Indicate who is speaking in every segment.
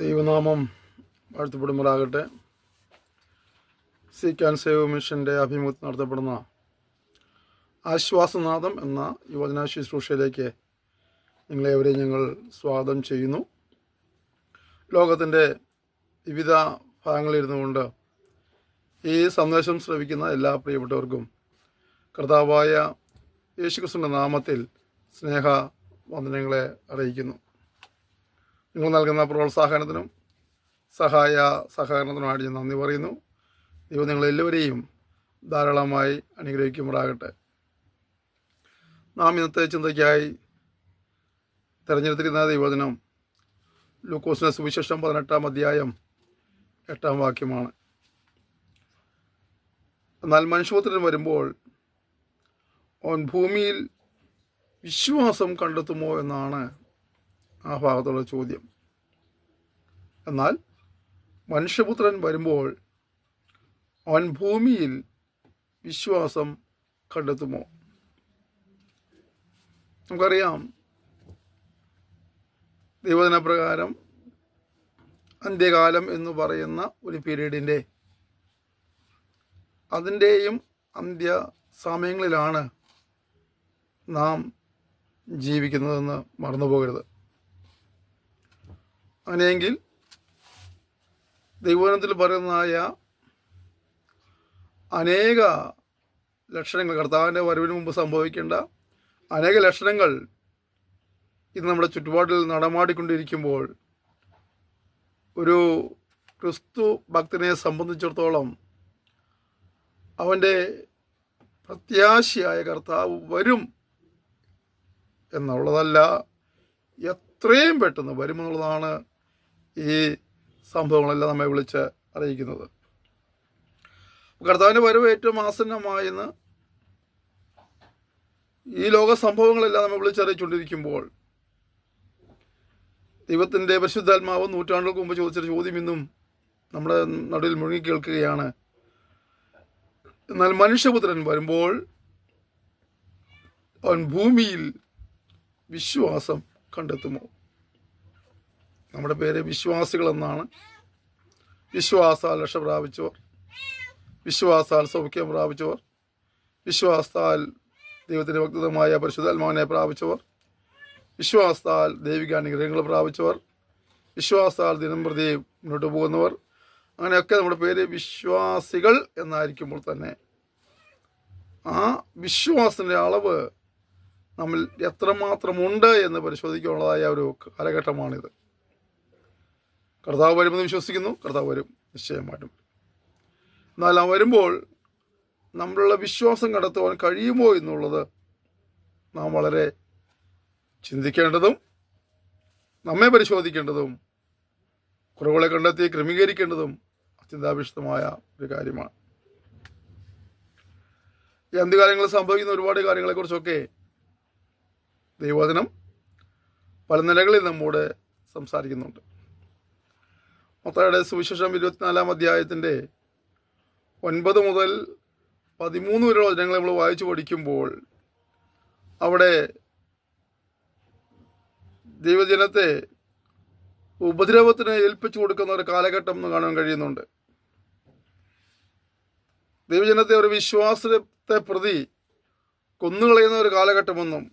Speaker 1: ദൈവനാമം വാഴ്ത്തപ്പെടുമാറാകട്ടെ. Seek and save മിഷന്റെ അഭിമുഖത്തിൽ നടത്തപ്പെടുന്ന ആശ്വാസനാഥം എന്ന യുവജന ശുശ്രൂഷയിലേക്ക് നിങ്ങളെവരെയും ഞങ്ങൾ സ്വാഗതം ചെയ്യുന്നു. ലോകത്തിന്റെ വിവിധ ഭാഗങ്ങളിലിരുന്നു കൊണ്ട് ഈ സന്ദേശം ശ്രവിക്കുന്ന എല്ലാ പ്രിയപ്പെട്ടവർക്കും കർത്താവായ യേശുക്രിസ്തുവിന്റെ നാമത്തിൽ സ്നേഹ വന്ദനങ്ങളെ അറിയിക്കുന്നു. നിങ്ങൾ നൽകുന്ന പ്രോത്സാഹനത്തിനും സഹായ സഹകരണത്തിനുമായിട്ട് ഞാൻ നന്ദി പറയുന്നു. ദൈവം നിങ്ങളെല്ലാവരെയും ധാരാളമായി അനുഗ്രഹിക്കുമാറാകട്ടെ. നാം ഇന്നത്തെ ചിന്തയ്ക്കായി തിരഞ്ഞെടുത്തിരിക്കുന്ന ദൈവദിനം ലൂക്കോസിന് സുവിശേഷം പതിനെട്ടാം അധ്യായം എട്ടാം വാക്യമാണ്. എന്നാൽ മനുഷ്യപുത്രൻ വരുമ്പോൾ അവൻ ഭൂമിയിൽ വിശ്വാസം കണ്ടെത്തുമോ എന്നാണ് ആ ഭാഗത്തുള്ള ചോദ്യം. എന്നാൽ മനുഷ്യപുത്രൻ വരുമ്പോൾ അവൻ ഭൂമിയിൽ വിശ്വാസം കണ്ടെത്തുമോ? നമുക്കറിയാം ദൈവദിന പ്രകാരം അന്ത്യകാലം എന്ന് പറയുന്ന ഒരു പീരീഡിന്റെ അതിന്റെയും അന്ത്യ സമയങ്ങളിലാണ് നാം ജീവിക്കുന്നതെന്ന് മറന്നുപോകരുത്. അങ്ങനെയെങ്കിൽ ദൈവവനത്തിൽ പറയുന്നതായ അനേക ലക്ഷണങ്ങൾ കർത്താവിന്റെ വരവിന് മുമ്പ് സംഭവിക്കേണ്ട അനേക ലക്ഷണങ്ങൾ ഇന്ന് നമ്മുടെ ചുറ്റുപാടിൽ നടമാടിക്കൊണ്ടിരിക്കുമ്പോൾ ഒരു ക്രിസ്തു ഭക്തനെ സംബന്ധിച്ചിടത്തോളം അവന്റെ പ്രത്യാശയായ കർത്താവ് വരും എന്നുള്ളതല്ല എത്രയും പെട്ടെന്ന് വരുമെന്നുള്ളതാണ് ഈ സംഭവങ്ങളെല്ലാം നമ്മെ വിളിച്ച് അറിയിക്കുന്നത്. കർത്താവിന്റെ വരവ് ഏറ്റവും ആസന്നമായെന്ന് ഈ ലോക സംഭവങ്ങളെല്ലാം നമ്മെ വിളിച്ചറിയിച്ചുകൊണ്ടിരിക്കുമ്പോൾ ദൈവത്തിന്റെ പരിശുദ്ധാത്മാവ് നൂറ്റാണ്ടുകൾക്ക് മുമ്പ് ചോദിച്ചൊരു ചോദ്യം ഇന്നും നമ്മുടെ നടുവിൽ മുഴുകി കേൾക്കുകയാണ്. എന്നാൽ മനുഷ്യപുത്രൻ വരുമ്പോൾ അവൻ ഭൂമിയിൽ വിശ്വാസം കണ്ടെത്തുമോ? നമ്മുടെ പേര് വിശ്വാസികൾ എന്നാണ് വിശ്വാസാൽ രക്ഷ പ്രാപിച്ചവർ. വിശ്വാസാൽ സൗഖ്യം പ്രാപിച്ചവർ. വിശ്വാസത്താൽ ദൈവത്തിന്റെ വ്യക്തിതമായ പരിശുദ്ധാത്മാവിനെ പ്രാപിച്ചവർ. വിശ്വാസത്താൽ ദൈവിക അനുഗ്രഹങ്ങൾ പ്രാപിച്ചവർ. വിശ്വാസത്താൽ ദിനം പ്രതി മുന്നോട്ട് പോകുന്നവർ. അങ്ങനെയൊക്കെ നമ്മുടെ പേര് വിശ്വാസികൾ എന്നായിരിക്കുമ്പോൾ തന്നെ ആ വിശ്വാസത്തിന്റെ അളവ് നമ്മൾ എത്രമാത്രമുണ്ട് എന്ന് പരിശോധിക്കാനുള്ളതായ ഒരു കാലഘട്ടമാണിത്. കർത്താവ് വരുമെന്ന് വിശ്വസിക്കുന്നു. കർത്താവ് വരും നിശ്ചയമായിട്ടും. എന്നാൽ ആ വരുമ്പോൾ നമ്മളുടെ വിശ്വാസം കണ്ടെത്തുവാൻ കഴിയുമോ എന്നുള്ളത് നാം വളരെ ചിന്തിക്കേണ്ടതും നമ്മെ പരിശോധിക്കേണ്ടതും കുറവുകളെ കണ്ടെത്തി ക്രമീകരിക്കേണ്ടതും അത്യന്താപേക്ഷിതമായ ഒരു കാര്യമാണ്. ഈ അന്ത്യകാലങ്ങളിൽ സംഭവിക്കുന്ന ഒരുപാട് കാര്യങ്ങളെക്കുറിച്ചൊക്കെ ദൈവവചനം പല നിലകളിൽ നമ്മോട് സംസാരിക്കുന്നുണ്ട്. മൊത്തയുടെ സുവിശേഷം ഇരുപത്തിനാലാം അധ്യായത്തിന്റെ ഒൻപത് മുതൽ പതിമൂന്ന് വരെയുള്ള വചനങ്ങൾ നമ്മൾ വായിച്ചു പഠിക്കുമ്പോൾ അവിടെ ദൈവജനത്തെ ഉപദ്രവത്തിന് ഏൽപ്പിച്ചു കൊടുക്കുന്ന ഒരു കാലഘട്ടം എന്ന് കാണാൻ കഴിയുന്നുണ്ട്. ദൈവജനത്തെ ഒരു വിശ്വാസത്തെ പ്രതി കൊന്നുകളയുന്ന ഒരു കാലഘട്ടമെന്നും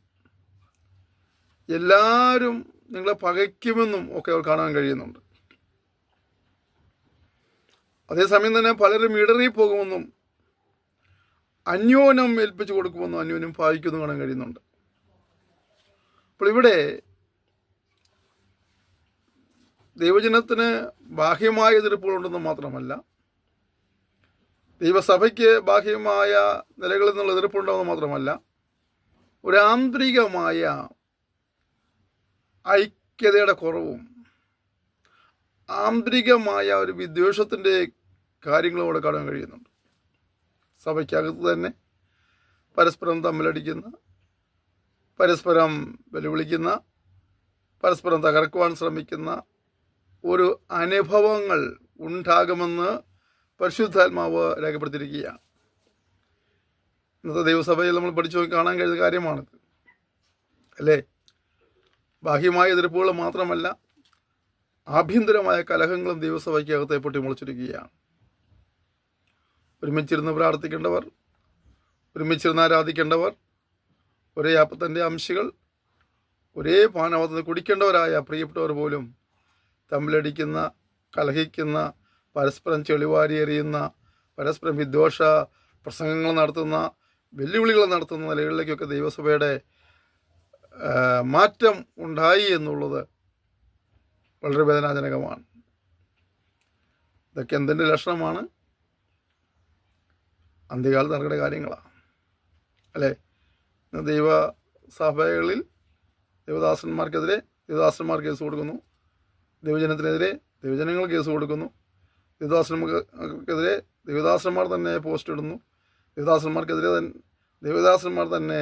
Speaker 1: എല്ലാവരും നിങ്ങളെ പകയ്ക്കുമെന്നും ഒക്കെ കാണാൻ കഴിയുന്നുണ്ട്. അതേസമയം തന്നെ പലരും ഇടറി പോകുമെന്നും അന്യോനം ഏൽപ്പിച്ചു കൊടുക്കുമെന്നും അന്യോനം ഭാവിക്കുന്നു കാണാൻ കഴിയുന്നുണ്ട്. അപ്പോൾ ഇവിടെ ദൈവജനത്തിന് ബാഹ്യമായ എതിർപ്പുകളുണ്ടെന്ന് മാത്രമല്ല ദൈവസഭയ്ക്ക് ബാഹ്യമായ നിലകളിൽ നിന്നുള്ള എതിർപ്പുണ്ടാവുന്ന മാത്രമല്ല ഒരു ആന്തരികമായ ഐക്യതയുടെ കുറവും ആന്തരികമായ ഒരു വിദ്വേഷത്തിന്റെ കാര്യങ്ങളും അവിടെ കാണാൻ കഴിയുന്നുണ്ട്. സഭയ്ക്കകത്ത് തന്നെ പരസ്പരം തമ്മിലടിക്കുന്ന പരസ്പരം വെല്ലുവിളിക്കുന്ന പരസ്പരം തകർക്കുവാൻ ശ്രമിക്കുന്ന ഒരു അനുഭവങ്ങൾ ഉണ്ടാകുമെന്ന് പരിശുദ്ധാത്മാവ് രേഖപ്പെടുത്തിയിരിക്കുകയാണ്. ഇന്നത്തെ ദൈവസഭയിൽ നമ്മൾ പഠിച്ചു കാണാൻ കഴിയുന്ന കാര്യമാണിത്. അല്ലേ? ബാഹ്യമായ എതിർപ്പുകൾ മാത്രമല്ല ആഭ്യന്തരമായ കലഹങ്ങളും ദൈവസഭയ്ക്കകത്തെ പൊട്ടിമുളച്ചിരിക്കുകയാണ് ഒരുമിച്ചിരുന്ന് പ്രാർത്ഥിക്കേണ്ടവർ ഒരുമിച്ചിരുന്ന് ആരാധിക്കേണ്ടവർ ഒരേ അപ്പത്തന്റെ അംശികൾ ഒരേ പാനവത്തിന് കുടിക്കേണ്ടവരായ പ്രിയപ്പെട്ടവർ പോലും തമ്മിലടിക്കുന്ന കലഹിക്കുന്ന പരസ്പരം ചെളിവാരി എറിയുന്ന പരസ്പരം വിദ്വേഷ പ്രസംഗങ്ങൾ നടത്തുന്ന വെല്ലുവിളികൾ നടത്തുന്ന നിലകളിലേക്കൊക്കെ ദൈവസഭയുടെ മാറ്റം ഉണ്ടായി എന്നുള്ളത് വളരെ വേദനാജനകമാണ്. ഇതൊക്കെ എന്തിന്റെ ലക്ഷണമാണ്? അന്ത്യകാല തർക്കയുടെ കാര്യങ്ങളാണ് അല്ലേ? ദൈവ സഭകളിൽ ദൈവദാസന്മാർക്കെതിരെ ദൈവദാസന്മാർ കേസ് കൊടുക്കുന്നു. ദൈവജനത്തിനെതിരെ ദൈവജനങ്ങൾ കേസ് കൊടുക്കുന്നു. ദൈവദാസന്മാർക്കെതിരെ ദൈവദാസന്മാർ തന്നെ പോസ്റ്റ് ഇടുന്നു. ദൈവദാസന്മാർക്കെതിരെ ദൈവദാസന്മാർ തന്നെ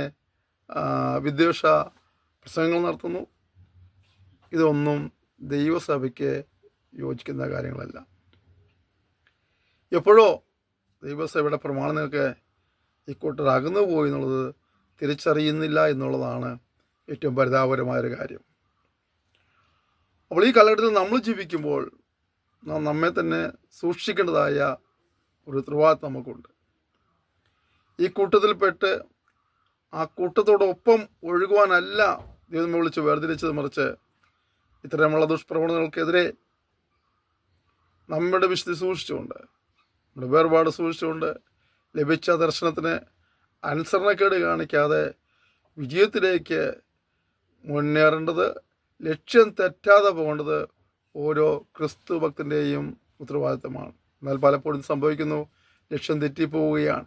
Speaker 1: വിദ്വേഷ പ്രസംഗങ്ങൾ നടത്തുന്നു. ഇതൊന്നും ദൈവസഭയ്ക്ക് യോജിക്കുന്ന കാര്യങ്ങളല്ല. എപ്പോഴോ ദൈവസഭയുടെ പ്രമാണങ്ങൾക്ക് ഇക്കൂട്ടർ അകന്നു പോയി എന്നുള്ളത് തിരിച്ചറിയുന്നില്ല എന്നുള്ളതാണ് ഏറ്റവും പരിതാപകരമായൊരു കാര്യം. അപ്പോൾ ഈ കാലഘട്ടത്തിൽ നമ്മൾ ജീവിക്കുമ്പോൾ നാം നമ്മെ തന്നെ സൂക്ഷിക്കേണ്ടതായ ഒരു ഉത്തരവാദിത്വം നമുക്കുണ്ട്. ഈ കൂട്ടത്തിൽപ്പെട്ട് ആ കൂട്ടത്തോടൊപ്പം ഒഴുകുവാനല്ല ദൈവം വിളിച്ച് വേർതിരിച്ചത് മറിച്ച് ഇത്തരമുള്ള ദുഷ്പ്രവണതകൾക്കെതിരെ നമ്മുടെ വിശുദ്ധി സൂക്ഷിച്ചുകൊണ്ട് നമ്മുടെ വേർപാട് സൂക്ഷിച്ചുകൊണ്ട് ലഭിച്ച ദർശനത്തിന് അനുസരണക്കേട് കാണിക്കാതെ വിജയത്തിലേക്ക് മുന്നേറേണ്ടത് ലക്ഷ്യം തെറ്റാതെ പോകേണ്ടത് ഓരോ ക്രിസ്തു ഭക്തന്റെയും ഉത്തരവാദിത്തമാണ്. എന്നാൽ പലപ്പോഴും സംഭവിക്കുന്നു. ലക്ഷ്യം തെറ്റിപ്പോവുകയാണ്.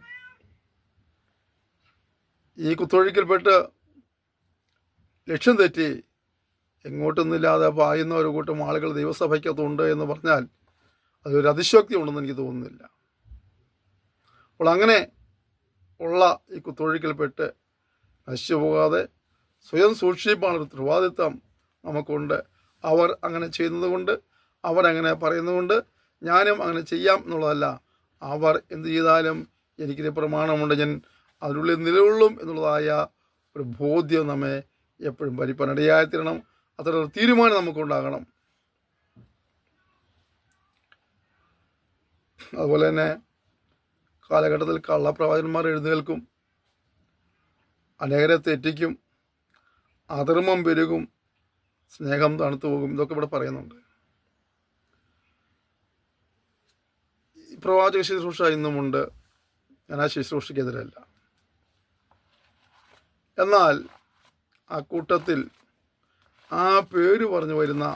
Speaker 1: ഈ കുത്തൊഴുക്കിൽപ്പെട്ട് ലക്ഷ്യം തെറ്റി എങ്ങോട്ടൊന്നുമില്ലാതെ പായുന്ന ഒരു കൂട്ടം ആളുകൾ ദൈവസഭയ്ക്കകത്തുണ്ട് എന്ന് പറഞ്ഞാൽ അതൊരു അതിശോക്തി ഉണ്ടെന്ന് എനിക്ക് തോന്നുന്നില്ല. അപ്പോൾ അങ്ങനെ ഉള്ള ഈ കുത്തൊഴുക്കിൽപ്പെട്ട് നശിച്ചു പോകാതെ സ്വയം സൂക്ഷിപ്പാണ് ഒരു ഉത്തരവാദിത്തം നമുക്കുണ്ട്. അവർ അങ്ങനെ ചെയ്യുന്നതുകൊണ്ട് അവരങ്ങനെ പറയുന്നതുകൊണ്ട് ഞാനും അങ്ങനെ ചെയ്യാം എന്നുള്ളതല്ല. അവർ എന്ത് ചെയ്താലും എനിക്കൊരു പ്രമാണമുണ്ട്. ഞാൻ അതിനുള്ളിൽ നിലകൊള്ളും എന്നുള്ളതായ ഒരു ബോധ്യം നമ്മെ എപ്പോഴും പരിപ്പനടയായിത്തീരണം അത്ര ഒരു തീരുമാനം നമുക്കുണ്ടാകണം. അതുപോലെ തന്നെ കാലഘട്ടത്തിൽ കള്ളപ്രവാചകന്മാർ എഴുന്നേൽക്കും അനേകരെ തെറ്റിക്കും. അധർമ്മം പെരുകും. സ്നേഹം തണുത്തു പോകും. ഇതൊക്കെ ഇവിടെ പറയുന്നുണ്ട്. പ്രവാചക ശുശ്രൂഷ ഇന്നുമുണ്ട്. ഞാൻ ആ ശുശ്രൂഷയ്ക്കെതിരല്ല. എന്നാൽ ആ കൂട്ടത്തിൽ ആ പേര് പറഞ്ഞു വരുന്ന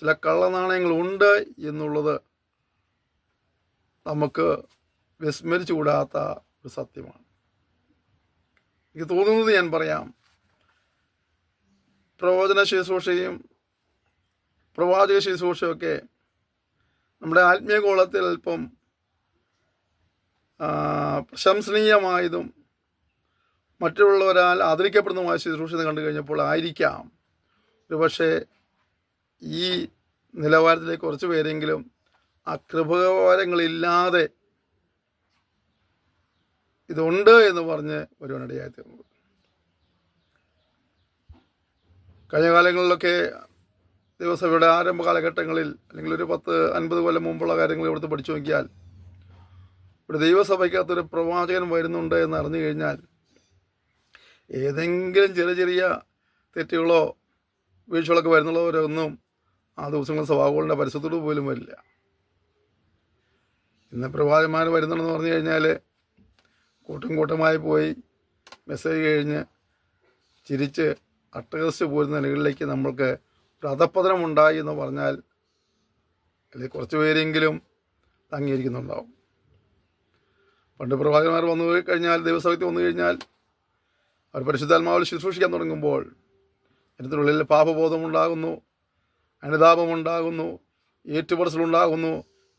Speaker 1: ചില കള്ളനാണയങ്ങളുണ്ട് എന്നുള്ളത് നമുക്ക് വിസ്മരിച്ചുകൂടാത്ത ഒരു സത്യമാണ്. എനിക്ക് തോന്നുന്നത് ഞാൻ പറയാം. പ്രവചന ശുശ്രൂഷയും പ്രവാചക ശുശ്രൂഷയൊക്കെ നമ്മുടെ ആത്മീയ ഗോളത്തിൽ അല്പം പ്രശംസനീയമായതും മറ്റുള്ളവരാൽ ആദരിക്കപ്പെടുന്നതുമായ ശുശ്രൂഷ കണ്ടു കഴിഞ്ഞപ്പോൾ ആയിരിക്കാം. ഒരുപക്ഷെ ഈ നിലവാരത്തിലേക്ക് കുറച്ച് പേരെങ്കിലും ആ കൃപകാരങ്ങളില്ലാതെ ഇതുണ്ട് എന്ന് പറഞ്ഞ് ഒരുവനിടയായി തീർന്നത് കഴിഞ്ഞ കാലങ്ങളിലൊക്കെ ദിവസഭയുടെ ആരംഭ കാലഘട്ടങ്ങളിൽ അല്ലെങ്കിൽ ഒരു പത്ത് അൻപത് കൊല്ലം മുമ്പുള്ള കാര്യങ്ങൾ ഇവിടുത്തെ പഠിച്ചു നോക്കിയാൽ ഒരു ദൈവസഭയ്ക്കകത്തൊരു പ്രവാചകൻ വരുന്നുണ്ട് എന്ന് അറിഞ്ഞു കഴിഞ്ഞാൽ ഏതെങ്കിലും ചെറിയ ചെറിയ തെറ്റുകളോ വീഴ്ചകളൊക്കെ വരുന്നുള്ളവരൊന്നും ആ ദിവസങ്ങൾ സഭാഗോളിന്റെ പരിസരത്തോട് പോലും വരില്ല. ഇന്ന് പ്രവാചകന്മാർ വരുന്നുണ്ടെന്ന് പറഞ്ഞു കഴിഞ്ഞാൽ കൂട്ടം കൂട്ടമായി പോയി മെസ്സേജ് കഴിഞ്ഞ് ചിരിച്ച് അട്ടഹസിച്ച് പോരുന്ന നിലകളിലേക്ക് നമ്മൾക്ക് ഒരു അധപ്പതനം ഉണ്ടായി എന്ന് പറഞ്ഞാൽ അല്ലെങ്കിൽ കുറച്ച് പേരെങ്കിലും തങ്ങിയിരിക്കുന്നുണ്ടാവും പണ്ട് പ്രവാചകന്മാർ വന്നു കഴിഞ്ഞാൽ ദൈവസഭയ്ക്ക് വന്നു കഴിഞ്ഞാൽ അവർ പരിശുദ്ധാത്മാവിൽ ശുശ്രൂഷിക്കാൻ തുടങ്ങുമ്പോൾ അതിനുള്ളിൽ പാപബോധമുണ്ടാകുന്നു അനുതാപമുണ്ടാകുന്നു ഏറ്റുപറച്ചിലുണ്ടാകുന്നു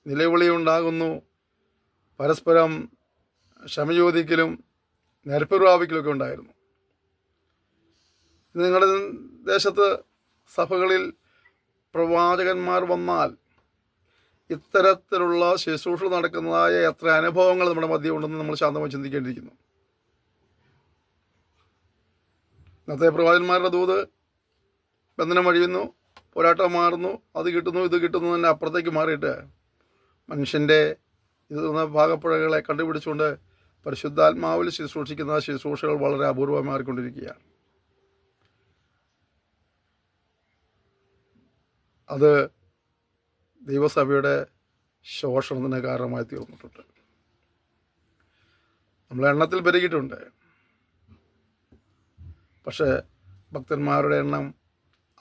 Speaker 1: നിലവിളി ഉണ്ടാകുന്നു പരസ്പരം ക്ഷമചോദിക്കലും നിരപ്പ് ഉണ്ടായിരുന്നു. നിങ്ങളുടെ ദേശത്ത് സഭകളിൽ പ്രവാചകന്മാർ വന്നാൽ ഇത്തരത്തിലുള്ള ശുശ്രൂഷ നടക്കുന്നതായ എത്ര അനുഭവങ്ങൾ നമ്മുടെ മധ്യം ഉണ്ടെന്ന് നമ്മൾ ശാന്തമായി ചിന്തിക്കേണ്ടിയിരിക്കുന്നു. ഇന്നത്തെ പ്രവാചകന്മാരുടെ ദൂത് ബന്ധനം വഴിയുന്നു പോരാട്ടം മാറുന്നു അത് കിട്ടുന്നു ഇത് കിട്ടുന്നു തന്നെ അപ്പുറത്തേക്ക് മാറിയിട്ട് മനുഷ്യന്റെ ഇത് ഭാഗപ്പുഴകളെ കണ്ടുപിടിച്ചുകൊണ്ട് പരിശുദ്ധാത്മാവിൽ ശുശ്രൂഷിക്കുന്ന ശുശ്രൂഷകൾ വളരെ അപൂർവമായി മാറിക്കൊണ്ടിരിക്കുകയാണ് അത് ദൈവസഭയുടെ ശോഷണത്തിന് കാരണമായി തീർന്നിട്ടുണ്ട്. നമ്മൾ എണ്ണത്തിൽ പെരുകിയിട്ടുണ്ട്. പക്ഷേ ഭക്തന്മാരുടെ എണ്ണം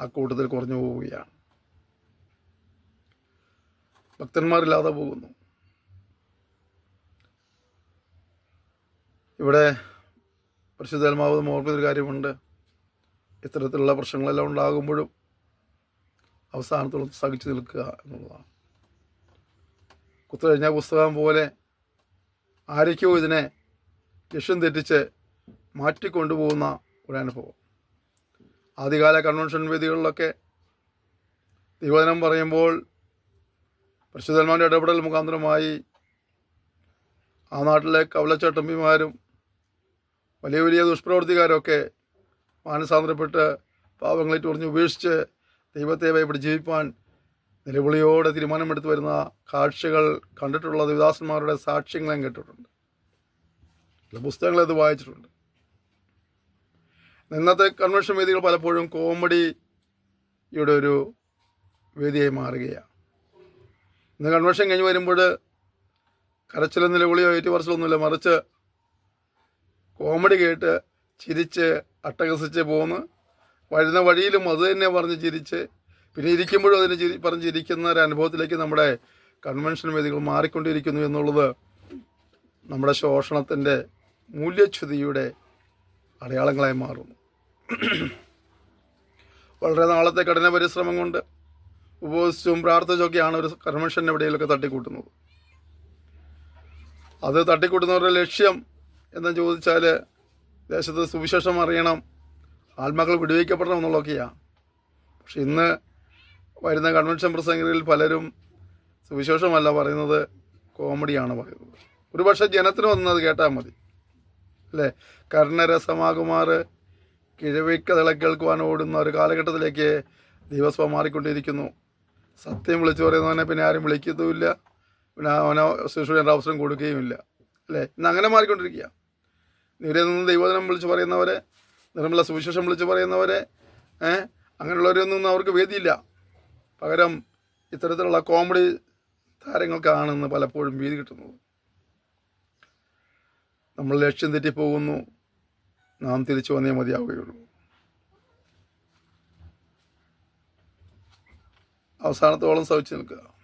Speaker 1: ആ കൂട്ടത്തിൽ കുറഞ്ഞു പോവുകയാണ്. ഭക്തന്മാരില്ലാതെ പോകുന്നു. ഇവിടെ പരിശുദ്ധാത്മാവ് ഓർക്കുന്നൊരു കാര്യമുണ്ട്. ഇത്തരത്തിലുള്ള പ്രശ്നങ്ങളെല്ലാം ഉണ്ടാകുമ്പോഴും അവസാനത്തോളം സഹിച്ചു നിൽക്കുക എന്നുള്ളതാണ്. കുത്തുകഴിഞ്ഞ പുസ്തകം പോലെ ആരൊക്കെയോ ഇതിനെ ലക്ഷ്യം തെറ്റിച്ച് മാറ്റിക്കൊണ്ടുപോകുന്ന ഒരനുഭവം. ആദ്യകാല കൺവെൻഷൻ വേദികളിലൊക്കെ ദൈവജനം പറയുമ്പോൾ പരിശുദ്ധന്മാരുടെ ഇടപെടൽ മുഖാന്തരമായി ആ നാട്ടിലെ കവലച്ചട്ടമ്പിമാരും വലിയ വലിയ ദുഷ്പ്രവർത്തിക്കാരൊക്കെ മാനസാന്തരപ്പെട്ട് പാവങ്ങളെ ചൊറിഞ്ഞ് ഉപേക്ഷിച്ച് ദൈവത്തെ ഭയപ്പെട്ട് ജീവിപ്പാൻ നിലവിളിയോടെ തീരുമാനമെടുത്ത് വരുന്ന കാഴ്ചകൾ കണ്ടിട്ടുള്ള ദേവദാസന്മാരുടെ സാക്ഷ്യങ്ങളും കേട്ടിട്ടുണ്ട്. പുസ്തകങ്ങൾ അത് വായിച്ചിട്ടുണ്ട്. ഇന്നത്തെ കൺവെൻഷൻ വേദികൾ പലപ്പോഴും കോമഡിയുടെ ഒരു വേദിയായി മാറുകയാണ്. ഇന്ന് കൺവെൻഷൻ കഴിഞ്ഞ് വരുമ്പോൾ കരച്ചിലും നിലവിളിയോ ഏറ്റു പറച്ചിലൊന്നുമില്ല മറിച്ച് കോമഡി കേട്ട് ചിരിച്ച് അട്ടഹസിച്ച് പോന്ന് വരുന്ന വഴിയിലും അത് തന്നെ പറഞ്ഞ് ചിരിച്ച് പിന്നെ ഇരിക്കുമ്പോഴും അതിന് ചിരി പറഞ്ഞ് ചിരിക്കുന്ന ഒരു അനുഭവത്തിലേക്ക് നമ്മുടെ കൺവെൻഷൻ വേദികൾ മാറിക്കൊണ്ടിരിക്കുന്നു എന്നുള്ളത് നമ്മുടെ ശോഷണത്തിന്റെ മൂല്യച്യുതിയുടെ അടയാളങ്ങളായി മാറുന്നു. വളരെ നാളത്തെ കഠിന പരിശ്രമം കൊണ്ട് ഉപവസിച്ചും പ്രാർത്ഥിച്ചൊക്കെയാണ് ഒരു കൺവെൻഷൻ എവിടെയെങ്കിലുമൊക്കെ തട്ടിക്കൂട്ടുന്നത്. അത് തട്ടിക്കൂട്ടുന്നവരുടെ ലക്ഷ്യം എന്ന് ചോദിച്ചാൽ ദേശത്ത് സുവിശേഷം അറിയണം ആത്മാക്കൾ വിടുവിക്കപ്പെടണം എന്നുള്ളതൊക്കെയാണ്. പക്ഷെ ഇന്ന് വരുന്ന കൺവെൻഷൻ പ്രസംഗങ്ങളിൽ പലരും സുവിശേഷമല്ല പറയുന്നത് കോമഡിയാണ് പറയുന്നത്. ഒരു പക്ഷേ ജനത്തിന് വന്നത് കേട്ടാൽ മതി. അല്ലേ? കർണരസമാകുമാർ കിഴവിക്കതള കേൾക്കുവാൻ ഓടുന്ന ഒരു കാലഘട്ടത്തിലേക്ക് ദിവസം മാറിക്കൊണ്ടിരിക്കുന്നു. സത്യം വിളിച്ചു പറയുന്നവനെ പിന്നെ ആരും വിളിക്കത്തുമില്ല. പിന്നെ അവനെ ശുശ്രൂഷയുടെ അവസരം കൊടുക്കുകയുമില്ല. അല്ലേ? ഇന്ന് അങ്ങനെ മാറിക്കൊണ്ടിരിക്കുക. ഇവരെ നിന്ന് ദൈവജനം വിളിച്ച് പറയുന്നവരെ നിർമ്മല സുവിശേഷം വിളിച്ചു പറയുന്നവരെ അങ്ങനെയുള്ളവരൊന്നും അവർക്ക് വേദിയില്ല. പകരം ഇത്തരത്തിലുള്ള കോമഡി താരങ്ങൾക്കാണ് ഇന്ന് പലപ്പോഴും വീതി കിട്ടുന്നത്. നമ്മൾ ലക്ഷ്യം തെറ്റിപ്പോകുന്നു. നാം തിരിച്ചു വന്നേ മതിയാവുകയുള്ളൂ. അവസാനത്തോളം സഹിച്ചു നിൽക്കുക.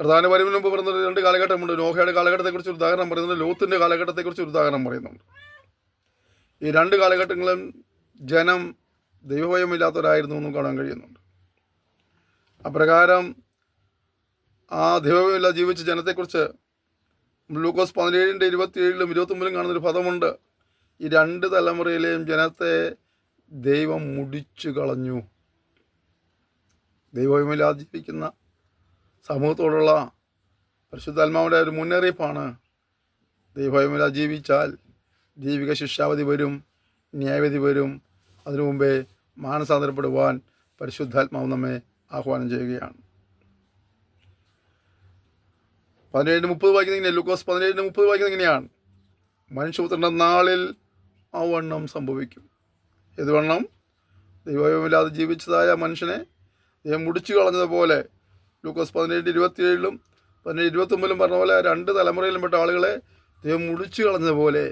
Speaker 1: കർത്താവിന്റെ വരവിന് മുമ്പ് പറയുന്നത് രണ്ട് കാലഘട്ടമുണ്ട്. നോഹയുടെ കാലഘട്ടത്തെക്കുറിച്ച് ഒരു ഉദാഹരണം പറയുന്നുണ്ട്. ലോത്തിന്റെ കാലഘട്ടത്തെക്കുറിച്ച് ഒരു ഉദാഹരണം പറയുന്നുണ്ട്. ഈ രണ്ട് കാലഘട്ടങ്ങളും ജനം ദൈവഭയമില്ലാത്തവരായിരുന്നു എന്നും കാണാൻ കഴിയുന്നുണ്ട്. അപ്രകാരം ആ ദൈവമില്ലാതെ ജീവിച്ച ജനത്തെക്കുറിച്ച് ലൂക്കോസ് പതിനേഴിന്റെ ഇരുപത്തിയേഴിലും ഇരുപത്തൊമ്പതിലും കാണുന്നൊരു പദമുണ്ട്. ഈ രണ്ട് തലമുറയിലെയും ജനത്തെ ദൈവം മുടിച്ചു കളഞ്ഞു. ദൈവമില്ലാതെ സമൂഹത്തോടുള്ള പരിശുദ്ധാത്മാവിന്റെ ഒരു മുന്നറിയിപ്പാണ്. ദൈവമില്ലാതെ ജീവിച്ചാൽ ദൈവിക ശിക്ഷാവധി വരും ന്യായവിധി വരും. അതിനു മുമ്പേ മാനസാന്തരപ്പെടുവാൻ പരിശുദ്ധാത്മാവ് നമ്മെ ആഹ്വാനം ചെയ്യുകയാണ്. പതിനേഴിന് മുപ്പത് വായിക്കുന്ന ഇങ്ങനെ ലുക്കോസ് പതിനേഴിന് മുപ്പത് വായിക്കുന്ന ഇങ്ങനെയാണ്. മനുഷ്യപുത്രന്റെ നാളിൽ ആ വണ്ണം സംഭവിക്കും. ഏത് വണ്ണം? ദൈവമില്ലാതെ ജീവിച്ചതായ മനുഷ്യനെ ദൈവം മുടിച്ചു കളഞ്ഞതുപോലെ. ലൂക്കോസ് പതിനേഴ് ഇരുപത്തിയേഴിലും പതിനേഴ് ഇരുപത്തൊമ്പതിലും പറഞ്ഞ പോലെ രണ്ട് തലമുറയിലും പെട്ട ആളുകളെ ദൈവം മുടിച്ചു കളഞ്ഞതുപോലെ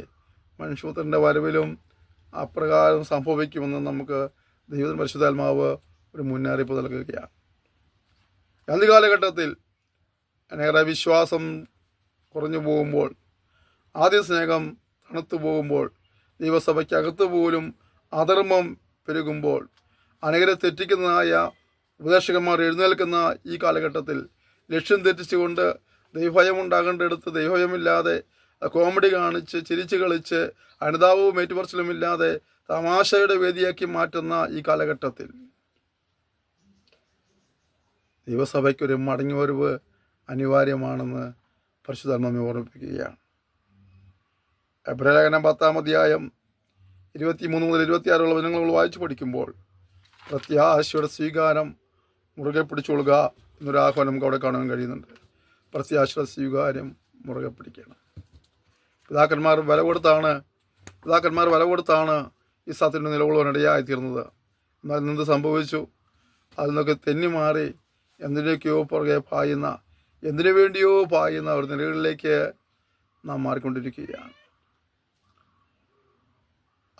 Speaker 1: മനുഷ്യപുത്രന്റെ വരവിലും അപ്രകാരം സംഭവിക്കുമെന്ന് നമുക്ക് ദൈവം പരിശുദ്ധാത്മാവ് ഒരു മുന്നറിയിപ്പ് നൽകുകയാണ്. ഗാന്ധി കാലഘട്ടത്തിൽ അനേറെ വിശ്വാസം കുറഞ്ഞു പോകുമ്പോൾ ആദ്യ സ്നേഹം തണുത്തു പോകുമ്പോൾ ദൈവസഭയ്ക്കകത്ത് പോലും അധർമ്മം പെരുകുമ്പോൾ അനേകരെ തെറ്റിക്കുന്നതായ ഉപദേശകന്മാർ എഴുന്നേൽക്കുന്ന ഈ കാലഘട്ടത്തിൽ ലക്ഷ്യം തെറ്റിച്ചുകൊണ്ട് ദൈവഭയം ഉണ്ടാകേണ്ടടുത്ത് ദൈവഭയമില്ലാതെ കോമഡി കാണിച്ച് ചിരിച്ചു കളിച്ച് അനുതാപവും ഏറ്റുപറച്ചിലുമില്ലാതെ തമാശയുടെ വേദിയാക്കി മാറ്റുന്ന ഈ കാലഘട്ടത്തിൽ. ദൈവസഭയ്ക്കൊരു മടങ്ങിവരവ് അനിവാര്യമാണെന്ന് പരിശുദ്ധർമ്മ ഓർമ്മിപ്പിക്കുകയാണ്. എബ്രലേഖനം പത്താം അധ്യായം ഇരുപത്തി മൂന്ന് മുതൽ ഇരുപത്തിയാറുള്ള വചനങ്ങൾ വായിച്ചു പഠിക്കുമ്പോൾ പ്രത്യാശയുടെ സ്വീകാരം മുറുകെ പിടിച്ചുകൊള്ളുക എന്നൊരു ആഹ്വാനം നമുക്ക് അവിടെ കാണാൻ കഴിയുന്നുണ്ട്. പ്രത്യാശ്ര സ്വീകാര്യം മുറുകെ പിടിക്കണം. പിതാക്കന്മാർ വില കൊടുത്താണ് പിതാക്കന്മാർ വില കൊടുത്താണ് ഈ സത്യത്തിന് നിലകൊള്ളുവാനിടയായി തീർന്നത് എന്നാൽ എന്ത് സംഭവിച്ചു? അതിൽ നിന്നൊക്കെ തെന്നി മാറി എന്തിനൊക്കെയോ പുറകെ പായുന്ന എന്തിനു വേണ്ടിയോ പായുന്ന ഒരു നിലകളിലേക്ക് നാം മാറിക്കൊണ്ടിരിക്കുകയാണ്.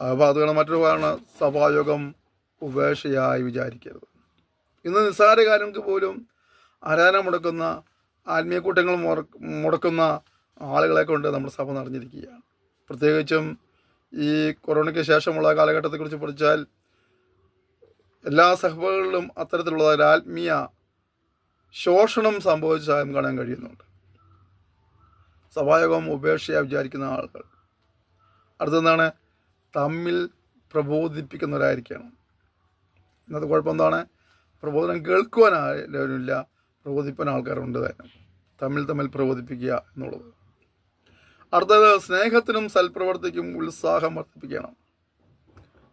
Speaker 1: അപ്പോൾ അതുകൊണ്ട് മറ്റൊരു കാരണം സഭായോഗം ഉപേക്ഷയായി വിചാരിക്കരുത്. ഇന്ന് നിസ്സാര കാര്യങ്ങൾക്ക് പോലും ആരാധന മുടക്കുന്ന ആത്മീയ കൂട്ടങ്ങൾ മുടക്കുന്ന ആളുകളെ കൊണ്ട് നമ്മുടെ സഭ നിറഞ്ഞിരിക്കുകയാണ്. പ്രത്യേകിച്ചും ഈ കൊറോണയ്ക്ക് ശേഷമുള്ള കാലഘട്ടത്തെക്കുറിച്ച് പഠിച്ചാൽ എല്ലാ സഭകളിലും അത്തരത്തിലുള്ള ഒരു ആത്മീയ ശോഷണം സംഭവിച്ചതായും കാണാൻ കഴിയുന്നുണ്ട്. സഭായോഗം ഉപേക്ഷയായി വിചാരിക്കുന്ന ആളുകൾ അടുത്തെന്താണ് തമ്മിൽ പ്രബോധിപ്പിക്കുന്നവരായിരിക്കണം. ഇന്നത്തെ കുഴപ്പം എന്താണ്? പ്രബോധനം കേൾക്കുവാൻ ആരുമില്ല പ്രബോധിപ്പാൻ ആൾക്കാരുണ്ട് തന്നെ. തമ്മിൽ തമ്മിൽ പ്രബോധിപ്പിക്കുക എന്നുള്ളത്. അടുത്തത് സ്നേഹത്തിനും സൽപ്രവർത്തിക്കും ഉത്സാഹം വർദ്ധിപ്പിക്കണം.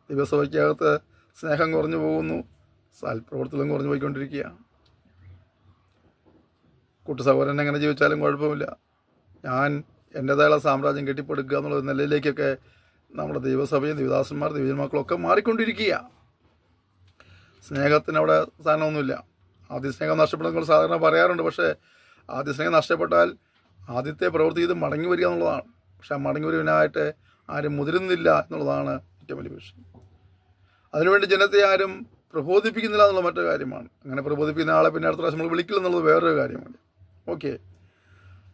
Speaker 1: ദിവസവയ്ക്കകത്ത് സ്നേഹം കുറഞ്ഞു പോകുന്നു സൽപ്രവർത്തനം കുറഞ്ഞു പോയിക്കൊണ്ടിരിക്കുകയാണ്. കൂട്ടു സഹോദരൻ എങ്ങനെ ജീവിച്ചാലും കുഴപ്പമില്ല. ഞാൻ എന്റെതായുള്ള സാമ്രാജ്യം കെട്ടിപ്പടുക്കുക എന്നുള്ള നിലയിലേക്കൊക്കെ നമ്മുടെ ദൈവസഭയും ദൈവദാസന്മാർ ദൈവജന്മാക്കളൊക്കെ മാറിക്കൊണ്ടിരിക്കുക സ്നേഹത്തിന് അവിടെ സ്ഥാനമൊന്നുമില്ല ആദ്യ സ്നേഹം നഷ്ടപ്പെടുന്ന സാധാരണ പറയാറുണ്ട്. പക്ഷേ ആദ്യ സ്നേഹം നഷ്ടപ്പെട്ടാൽ ആദ്യത്തെ പ്രവൃത്തി ചെയ്ത് മടങ്ങി വരിക എന്നുള്ളതാണ്. പക്ഷെ ആ മടങ്ങി വരുവിനായിട്ട് ആരും മുതിരുന്നില്ല എന്നുള്ളതാണ് ഏറ്റവും വലിയ വിഷയം അതിനുവേണ്ടി ജനത്തെ ആരും പ്രബോധിപ്പിക്കുന്നില്ല എന്നുള്ള മറ്റൊരു കാര്യമാണ്. അങ്ങനെ പ്രബോധിപ്പിക്കുന്ന ആളെ പിന്നെ അടുത്ത പ്രാവശ്യം നമ്മൾ വിളിക്കില്ല എന്നുള്ളത് വേറൊരു കാര്യമാണ്. ഓക്കെ.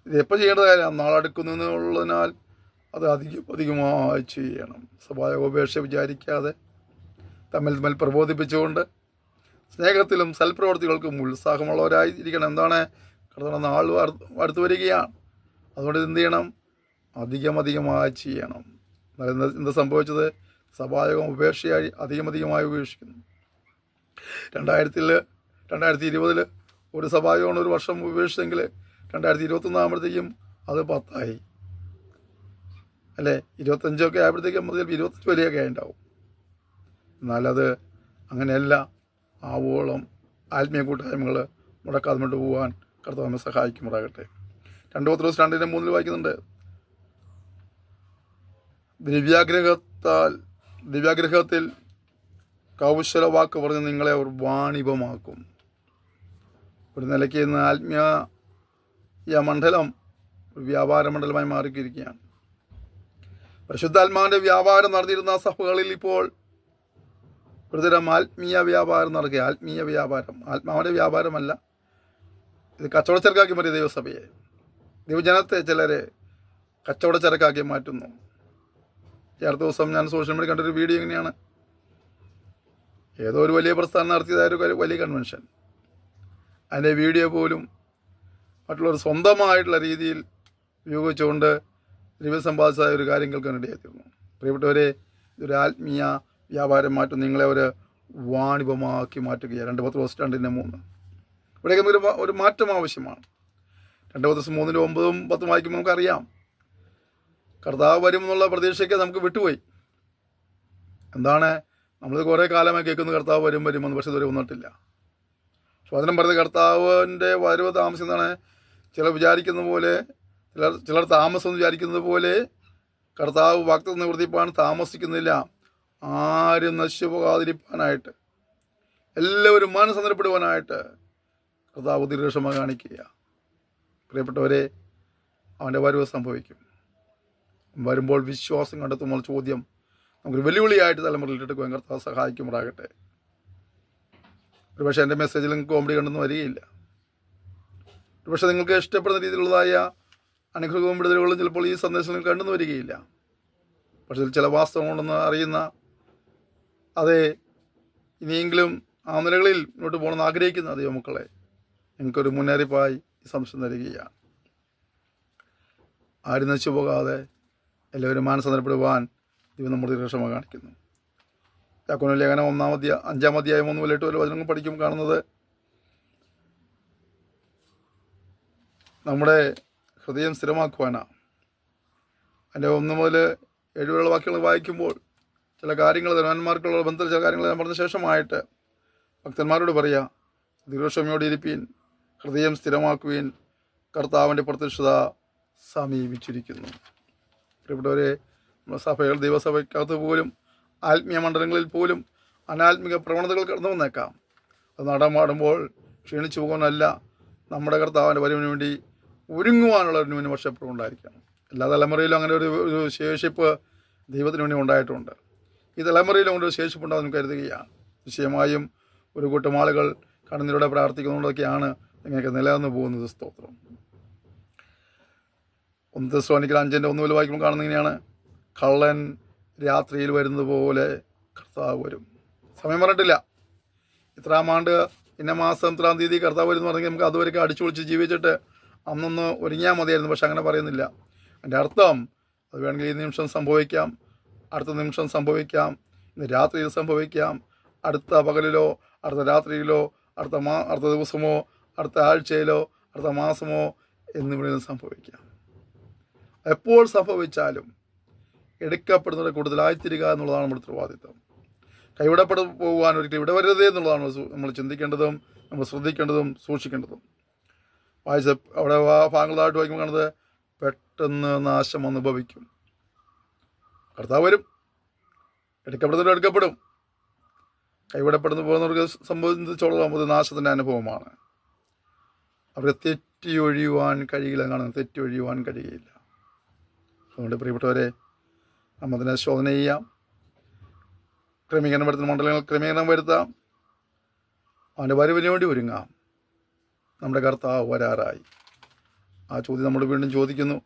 Speaker 1: ഇത് എപ്പോൾ ചെയ്യേണ്ട കാര്യമാണ് നാളെടുക്കുന്നു എന്നുള്ളതിനാൽ അത് അധികം അധികമായി ചെയ്യണം. സഭായോഗോപേക്ഷ വിചാരിക്കാതെ തമ്മിൽ തമ്മിൽ പ്രബോധിപ്പിച്ചുകൊണ്ട് സ്നേഹത്തിലും സൽപ്രവർത്തികൾക്കും ഉത്സാഹമുള്ളവരായിരിക്കണം. എന്താണ്? കടന്ന നാൾ അടു- അടുത്ത് വരികയാണ്. അതുകൊണ്ട് എന്ത് ചെയ്യണം? അധികം അധികമായി ചെയ്യണം എന്താ സംഭവിച്ചത്? സഭായോഗം ഉപേക്ഷയായി അധികം അധികമായി ഉപേക്ഷിക്കുന്നു. രണ്ടായിരത്തിൽ രണ്ടായിരത്തി ഇരുപതിൽ ഒരു സഭായോഗം ഒരു വർഷം ഉപേക്ഷിച്ചെങ്കിൽ രണ്ടായിരത്തി ഇരുപത്തൊന്നാകുമ്പോഴത്തേക്കും അത് പത്തായി. അല്ലേ? ഇരുപത്തഞ്ചൊക്കെ ആയപ്പോഴത്തേക്കും മുതൽ ഇരുപത്തഞ്ച് വരെയൊക്കെ ഉണ്ടാവും എന്നാലത് അങ്ങനെയല്ല. ആവോളം ആത്മീയ കൂട്ടായ്മകൾ മുടക്കാതെ മുന്നോട്ട് പോകാൻ കർത്താവ് നമ്മെ സഹായിക്കുമാറാകട്ടെ. രണ്ട് പത്ത് ദിവസം രണ്ടിന്റെ മൂന്നിൽ വായിക്കുന്നുണ്ട്. ദിവ്യാഗ്രഹത്താൽ ദിവ്യാഗ്രഹത്തിൽ കൗശല വാക്ക് പറഞ്ഞ് നിങ്ങളെ അവർ വാണിഭമാക്കും. ഒരു നിലയ്ക്ക് ഇന്ന് ആത്മീയ മണ്ഡലം വ്യാപാര മണ്ഡലമായി മാറിയിരിക്കുകയാണ് പരിശുദ്ധാത്മാവിന്റെ വ്യാപാരം നടത്തിയിരുന്ന സഭകളിൽ ഇപ്പോൾ ഒരുതരം ആത്മീയ വ്യാപാരം നടക്കുക. ആത്മീയ വ്യാപാരം. ആത്മാവിന്റെ വ്യാപാരമല്ല. ഇത് കച്ചവടച്ചരക്കാക്കി മാറ്റിയ ദൈവസഭയെ. ദൈവജനത്തെ ചിലരെ കച്ചവടച്ചരക്കാക്കി മാറ്റുന്നു. അടുത്ത ദിവസം ഞാൻ സോഷ്യൽ മീഡിയ കണ്ടൊരു വീഡിയോ എങ്ങനെയാണ് ഏതോ ഒരു വലിയ പ്രസ്ഥാനം നടത്തിയതായ ഒരു വലിയ- കൺവെൻഷൻ അതിന്റെ വീഡിയോ പോലും മറ്റുള്ളവർ സ്വന്തമായിട്ടുള്ള രീതിയിൽ ഉപയോഗിച്ചുകൊണ്ട് രവി സമ്പാദിച്ചതായ ഒരു കാര്യങ്ങൾക്ക് ഇടയായിത്തീർന്നു പ്രിയപ്പെട്ടവരെ ഇതൊരു ആത്മീയ വ്യാപാരം മാറ്റും നിങ്ങളെ ഒരു വാണിഭമാക്കി മാറ്റുകയാണ്. രണ്ട് പത്ത് ദിവസം രണ്ടിന്റെ മൂന്ന്. ഇവിടെയൊക്കെ ഒരു ഒരു മാറ്റം ആവശ്യമാണ്. രണ്ട് പത്ത് ദിവസം മൂന്നിന്റെ ഒമ്പതും പത്തും വായിക്കുമ്പോൾ നമുക്കറിയാം. കർത്താവ് വരും എന്നുള്ള പ്രതീക്ഷയ്ക്ക് നമുക്ക് വിട്ടുപോയി. എന്താണ്? നമ്മൾ കുറേ കാലമായി കേൾക്കുന്നു കർത്താവ് വരും വരുമെന്ന് പക്ഷെ ഇതുവരെ വന്നിട്ടില്ല. സ്വാതന്ത്ര്യം പറയുന്നത് കർത്താവിന്റെ വരവ് താമസിക്കുന്നതാണ് ചിലർ വിചാരിക്കുന്ന പോലെ ചിലർ ചിലർ താമസം എന്ന് വിചാരിക്കുന്നത് പോലെ കർത്താവ് വാക്തത്വ നിവൃത്തിപ്പാണ് താമസിക്കുന്നില്ല. ആരും നശിച്ചു പോകാതിരിക്കാനായിട്ട് എല്ലാവരും മാനസന്തരപ്പെടുവാനായിട്ട് കർത്താവ് ദീർഘക്ഷമ കാണിക്കുക പ്രിയപ്പെട്ടവരെ അവന്റെ വരവ് സംഭവിക്കും. വരുമ്പോൾ വിശ്വാസം കണ്ടെത്തുമ്പോൾ ചോദ്യം നമുക്കൊരു വെല്ലുവിളിയായിട്ട് തലമുറയിൽ എടുക്കുവാൻ കർത്താവ് സഹായിക്കുമ്പോഴാകട്ടെ ഒരുപക്ഷെ എന്റെ മെസ്സേജിൽ നിങ്ങൾക്ക് കോമഡി കണ്ടെന്ന് വരികയില്ല. ഒരുപക്ഷെ നിങ്ങൾക്ക് ഇഷ്ടപ്പെടുന്ന രീതിയിലുള്ളതായ അനുഗ്രഹവും വിടുതലുകളും ചിലപ്പോൾ ഈ സന്ദേശങ്ങൾ കണ്ടെന്ന് വരികയില്ല. പക്ഷേ ചില വാസ്തവങ്ങളുണ്ടെന്ന് അറിയുന്ന അതെ ഇനിയെങ്കിലും ആ നിലകളിൽ മുന്നോട്ട് പോകണമെന്ന് ആഗ്രഹിക്കുന്ന ദൈവമക്കളെ നിങ്ങൾക്കൊരു മുന്നറിയിപ്പായി സംശയം നൽകുകയാണ് ആരും നശിച്ചു പോകാതെ എല്ലാവരും മാനസന്തരപ്പെടുവാൻ ദൈവം നമ്മുടെ ദീർഘക്ഷമ കാണിക്കുന്നു. യാക്കോന ലേഖനം ഒന്നാമതി അധ്യായ അഞ്ചാം മുതലെട്ട് വരെ വചനങ്ങൾ പഠിക്കും കാണുന്നത് നമ്മുടെ ഹൃദയം സ്ഥിരമാക്കുവാനാണ് അതിന്റെ ഒന്ന് മുതൽ ഏഴ് വരെയുള്ള വാക്യങ്ങൾ വായിക്കുമ്പോൾ ചില കാര്യങ്ങൾ ധനവാന്മാർക്കുള്ള ബന്ധത്തിൽ ചില കാര്യങ്ങൾ ഞാൻ പറഞ്ഞ ശേഷമായിട്ട് ഭക്തന്മാരോട് പറയുക ദീർഘക്ഷമയോടെ ഇരിപ്പീൻ ഹൃദയം സ്ഥിരമാക്കുകയും കർത്താവിന്റെ പ്രത്യക്ഷത സമീപിച്ചിരിക്കുന്നു. പ്രിയപ്പെട്ടവരെ സഭകൾ ദൈവസഭയ്ക്കകത്ത് പോലും ആത്മീയ മണ്ഡലങ്ങളിൽ പോലും അനാത്മിക പ്രവണതകൾ കടന്നു വന്നേക്കാം. അത് നടമാടുമ്പോൾ ക്ഷീണിച്ചു പോകാനല്ല നമ്മുടെ കർത്താവിന്റെ വരവിന് വേണ്ടി ഒരുങ്ങുവാനുള്ള ഒരു ന്യൂനപക്ഷപ്രം ഉണ്ടായിരിക്കണം. എല്ലാ തലമുറയിലും അങ്ങനെ ഒരു ശേഷിപ്പ് ദൈവത്തിന് വേണ്ടി ഉണ്ടായിട്ടുണ്ട്. ഈ കൊണ്ട് ശേഷിപ്പുണ്ടാവും ശേഷിപ്പുണ്ടാകുമെന്ന് കരുതുകയാണ്. നിശ്ചയമായും ഒരു കൂട്ടം ആളുകൾ കണ്ണീരോടെ പ്രാർത്ഥിക്കുന്നതുകൊണ്ടൊക്കെയാണ് ഇങ്ങനെയൊക്കെ നിലനിന്ന് പോകുന്നത്. സ്തോത്രം. ഒന്ന് സ്വാനിക്കൽ അഞ്ചിന്റെ ഒന്നുമിൽ വായിക്കുമ്പോൾ കാണുന്ന ഇങ്ങനെയാണ്. കള്ളൻ രാത്രിയിൽ വരുന്നത് പോലെ കർത്താവ് വരും. സമയം പറഞ്ഞിട്ടില്ല. ഇത്രാം ആണ്ട് ഇന്ന മാസം ഇത്രാം തീയതി കർത്താവ് വരും എന്ന് പറഞ്ഞെങ്കിൽ നമുക്ക് അതുവരെയൊക്കെ അടിച്ചു പൊളിച്ച് ജീവിച്ചിട്ട് അന്നൊന്ന് ഒരുങ്ങിയാൽ മതിയായിരുന്നു. പക്ഷെ അങ്ങനെ പറയുന്നില്ല. അതിന്റെ അർത്ഥം അത് വേണമെങ്കിൽ ഈ നിമിഷം സംഭവിക്കാം. അടുത്ത നിമിഷം സംഭവിക്കാം. ഇന്ന് രാത്രിയിൽ സംഭവിക്കാം. അടുത്ത പകലിലോ അടുത്ത രാത്രിയിലോ അടുത്ത മാ അടുത്ത ദിവസമോ അടുത്ത ആഴ്ചയിലോ അടുത്ത മാസമോ എന്നിവിടെ സംഭവിക്കാം. എപ്പോൾ സംഭവിച്ചാലും എടുക്കപ്പെടുന്നവരെ കൂടുതലായിത്തീരുക എന്നുള്ളതാണ് നമ്മുടെ ഉത്തരവാദിത്വം. കൈവിടപ്പെട്ട് പോകുവാൻ ഒരിക്കലും ഇടവരുതേ എന്നുള്ളതാണ് നമ്മൾ ചിന്തിക്കേണ്ടതും നമ്മൾ ശ്രദ്ധിക്കേണ്ടതും സൂക്ഷിക്കേണ്ടതും. വായിച്ച അവിടെ ഭാഗങ്ങളായിട്ട് വായിക്കുമ്പോൾ കാണുന്നത് പെട്ടെന്ന് നാശം അനുഭവിക്കും കർത്താവ് വരും. എടുക്കപ്പെടുന്നവർ എടുക്കപ്പെടും. കൈവിടപ്പെടുന്നു പോകുന്നവർക്ക് സംബന്ധിച്ചോളം അത് നാശത്തിന്റെ അനുഭവമാണ്. അവരെ തെറ്റി ഒഴിയുവാൻ കഴിയില്ല എന്നാണ് തെറ്റി ഒഴിയുവാൻ കഴിയില്ല. അതുകൊണ്ട് പ്രിയപ്പെട്ടവരെ നമ്മതിനെ ശോധന ചെയ്യാം. ക്രമീകരണം വരുത്തുന്ന മണ്ഡലങ്ങൾ ക്രമീകരണം വരുത്താം. അവന്റെ വരവിന് വേണ്ടി ഒരുങ്ങാം. നമ്മുടെ കർത്താവ് വരാറായി. ആ ചോദ്യം നമ്മൾ വീണ്ടും ചോദിക്കുന്നു.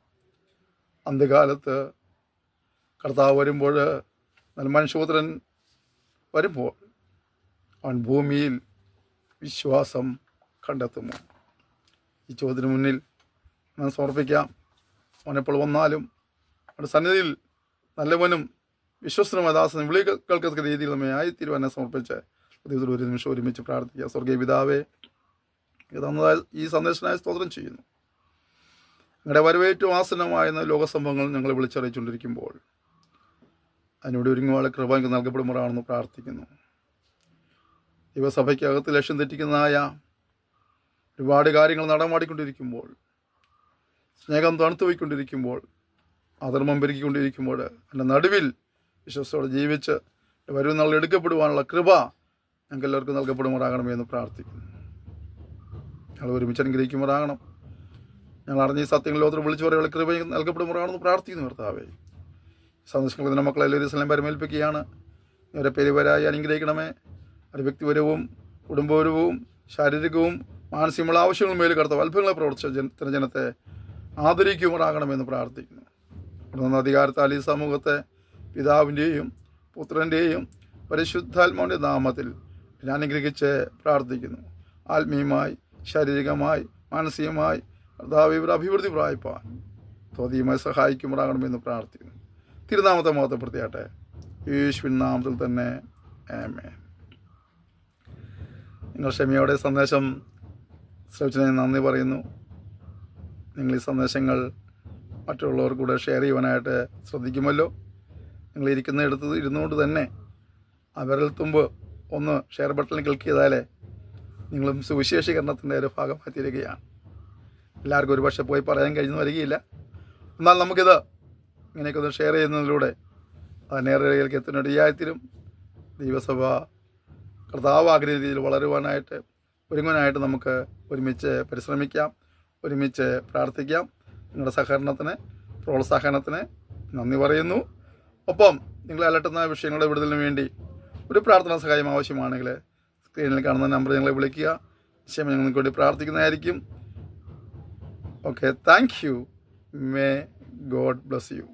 Speaker 1: അന്ത്യകാലത്ത് കർത്താവ് വരുമ്പോൾ മനുഷ്യപുത്രൻ വരുമ്പോൾ അവൻ ഭൂമിയിൽ വിശ്വാസം കണ്ടെത്തുന്നു. ഈ ചോദ്യത്തിന് മുന്നിൽ ഞാൻ സമർപ്പിക്കാം. അവനെപ്പോൾ വന്നാലും അവന്റെ സന്നിധിയിൽ നല്ലവനും വിശ്വസനുമായ ദാസനും വിളികൾക്കൊക്കെ രീതിയിൽ നമ്മെ ആയിത്തീരുവാനെ സമർപ്പിച്ച് ദൈവത്തിൽ ഒരു നിമിഷം ഒരുമിച്ച് പ്രാർത്ഥിക്കുക സ്വർഗീയ പിതാവേ തന്നതായ ഈ സന്ദേശനായ സ്തോത്രം ചെയ്യുന്നു. നിങ്ങളുടെ വരവേറ്റവും ആസന്നമായ ലോകസംഭവങ്ങൾ ഞങ്ങളെ വിളിച്ചറിയിച്ചുകൊണ്ടിരിക്കുമ്പോൾ അതിനോട് ഒരുങ്ങുവാളെ കൃപ എനിക്ക് നൽകപ്പെടുമ്പോഴാണെന്ന് പ്രാർത്ഥിക്കുന്നു. ദൈവസഭയ്ക്കകത്ത് ലക്ഷ്യം തെറ്റിക്കുന്നതായ ഒരുപാട് കാര്യങ്ങൾ നടമാടിക്കൊണ്ടിരിക്കുമ്പോൾ സ്നേഹം തണുത്തു പോയിക്കൊണ്ടിരിക്കുമ്പോൾ അധർമ്മം പെരുക്കിക്കൊണ്ടിരിക്കുമ്പോൾ എന്റെ നടുവിൽ വിശ്വസത്തോടെ ജീവിച്ച് വരും നാൾ എടുക്കപ്പെടുവാനുള്ള കൃപ ഞങ്ങൾക്ക് എല്ലാവർക്കും നൽകപ്പെടുമാറാകണമേ എന്ന് പ്രാർത്ഥിക്കുന്നു. ഞങ്ങൾ ഒരുമിച്ച് അനുഗ്രഹിക്കുമാറാകണം. ഞങ്ങൾ അറിഞ്ഞ ഈ സത്യങ്ങൾ ലോകത്തിൽ വിളിച്ചു പറയാനുള്ള കൃപ നൽകപ്പെടുമാറാണെന്ന് പ്രാർത്ഥിക്കുന്നു ഭർത്താവേ സന്ദർശനങ്ങൾ തന്നെ മക്കളെ എല്ലാവരും സ്ഥലം പരമേൽപ്പിക്കുകയാണ്. അവരെ പെരുവരായി അനുഗ്രഹിക്കണമേ. അവരുടെ വ്യക്തിപരവും കുടുംബപരവും ശാരീരികവും മാനസികമുള്ള ആവശ്യങ്ങളും മേൽ കടത്ത അത്ഭുതങ്ങളെ പ്രവർത്തിച്ച ജന ജനത്തെ ആദരിക്കുമാറാകണമെന്ന് പ്രാർത്ഥിക്കുന്നു. തുടർന്ന് അധികാരത്താൽ ഈ സമൂഹത്തെ പിതാവിന്റെയും പുത്രന്റെയും പരിശുദ്ധാത്മാവിന്റെ നാമത്തിൽ ഞാൻ അനുഗ്രഹിച്ച് പ്രാർത്ഥിക്കുന്നു. ആത്മീയമായി ശാരീരികമായി മാനസികമായി കർത്താവ് അഭിവൃദ്ധി പ്രായപ്പാൻ തോതിയുമായി സഹായിക്കുമാറാകണമെന്ന് പ്രാർത്ഥിക്കുന്നു. തിരുനാമത്തെ മഹത്വപ്പെടുത്തിയാട്ടെ. യേശുവിൻ നാമത്തിൽ തന്നെ. ആമേ നിങ്ങൾ ക്ഷമയോടെ സന്ദേശം ശ്രമിച്ചതിന് നന്ദി പറയുന്നു. നിങ്ങൾ ഈ സന്ദേശങ്ങൾ മറ്റുള്ളവർ കൂടെ ഷെയർ ചെയ്യുവാനായിട്ട് ശ്രദ്ധിക്കുമല്ലോ. നിങ്ങൾ ഇരിക്കുന്ന എടുത്ത് ഇരുന്നുകൊണ്ട് തന്നെ അവരിൽ തുമ്പ് ഒന്ന് ഷെയർ ബട്ടണിൽ ക്ലിക്ക് ചെയ്താലേ നിങ്ങളും സുവിശേഷീകരണത്തിന്റെ ഒരു ഭാഗമായി തീരുകയാണ് എല്ലാവർക്കും ഒരു പക്ഷേ പോയി പറയാൻ കഴിഞ്ഞു വരികയില്ല. എന്നാൽ നമുക്കിത് ഇങ്ങനെയൊക്കെ ഒന്ന് ഷെയർ ചെയ്യുന്നതിലൂടെ അത് എത്തുന്ന എത്തുന്നിടയായിത്തീരും ദൈവസഭ കർത്താവ് ആഗ്രഹിക്കുന്ന രീതിയിൽ വളരുവാനായിട്ട് ഒരുങ്ങുവാനായിട്ട് നമുക്ക് ഒരുമിച്ച് പരിശ്രമിക്കാം ഒരുമിച്ച് പ്രാർത്ഥിക്കാം. നിങ്ങളുടെ സഹകരണത്തിന് പ്രോത്സാഹനത്തിന് നന്ദി പറയുന്നു. ഒപ്പം നിങ്ങൾ അലട്ടുന്ന വിഷയങ്ങളുടെ വിടുതലിന് വേണ്ടി ഒരു പ്രാർത്ഥനാ സഹായം ആവശ്യമാണെങ്കിൽ സ്ക്രീനിൽ കാണുന്ന നമ്പർ ഞങ്ങളെ വിളിക്കുക. നിശ്ചയം ഞങ്ങൾക്ക് വേണ്ടി പ്രാർത്ഥിക്കുന്നതായിരിക്കും. Okay thank you may God bless you